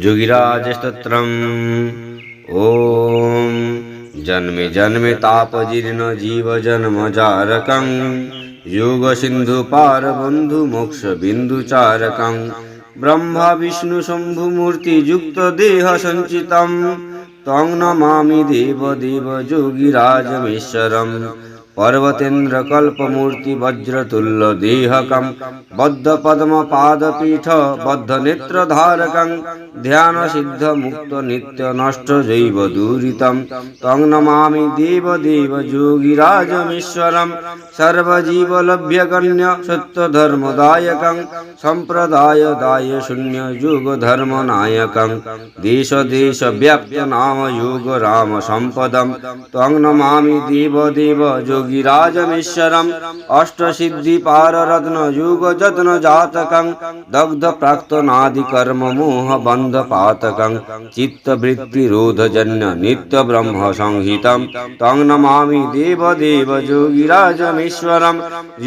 जुगिराजस्तत्रम् ॐ जन्मे जन्मे तापजीर्णजीवजन्मजारकं योगसिन्धुपारबन्धुमोक्षबिन्दुचारकं ब्रह्माविष्णुशम्भुमूर्तियुक्तदेहसञ्चितं तं नमामि देवदेव योगिराजमेश्वरम् পর্বতেন্দ্রকল্পমূর্তি বজ্রতুল্য দেহকম, বদ্ধ পদ্ম পাদপীঠ, বদ্ধ নেত্রধারকং, ধ্যান সিদ্ধ মুক্ত নিত্য নষ্ট জৈব দূরিতম, তং নমামি দেব দেব যোগীরাজমীশ্বরম সর্বজীবলভ্যগণ্য সত্য ধর্মদায়কং, সম্প্রদায় দায় শূন্য যুগ ধর্ম নায়কং, দেশ দেশ ব্যাপ্ত নাম যোগ রাম সম্পদম, তং নমামি দেব দেব যোগ योगिराजमीश्वरम् अष्टसिद्धिपाररत्नयुगजत्नजातकं दग्धप्राक्तनादिकर्ममोहबन्धपातकं चित्तवृत्तिरोधजन्य नित्यब्रह्मसंहितं तं नमामि देवदेव योगिराजमीश्वरं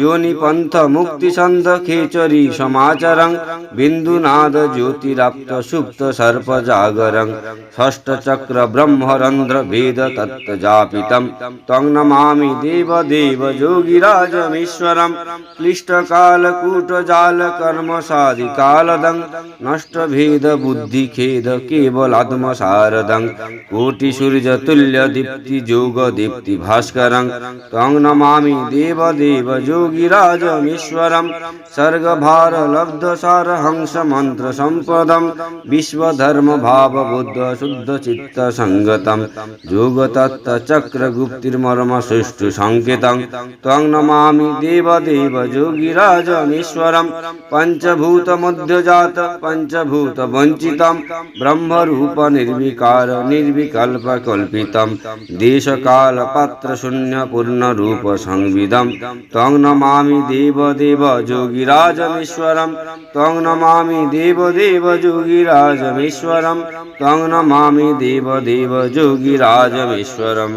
योनिपन्थमुक्तिसन्धखेचरी समाचरं बिन्दुनादज्योतिराप्तसुप्तसर्पजागरं षष्ठचक्रब्रह्मरन्ध्रभेदतत्त्वजापितं तं नमामि देवदेव योगिराजमीश्वरं क्लिष्टकालकूटजालकर्मसादिकालदं नष्टभेदबुद्धिखेद केवलात्मसारदं कोटिसूर्यतुल्यदीप्तियोगदीप्तिभास्करं तं नमामि देवदेव योगिराजमीश्वरं सर्गभारलब्धसारहंसमन्त्रसम्पदं विश्वधर्मभावबुद्धशुद्धचित्तसङ्गतं योगतत्त्वचक्रगुप्तिर्मर्मसुष्ठुसङ्केतं त्वं नमामि देवदेव योगिराजमीश्वरं पञ्चभूतमध्यजात पञ्चभूतवञ्चितं ब्रह्मरूपनिर्विकार निर्विकल्पकल्पितं देशकालपात्रशून्यपूर्णरूपसंविदं त्वं नमामि देवदेव योगिराजमीश्वरं त्वं नमामि देवदेव योगिराजमीश्वरं त्वं नमामि देवदेव योगिराजमीश्वरम्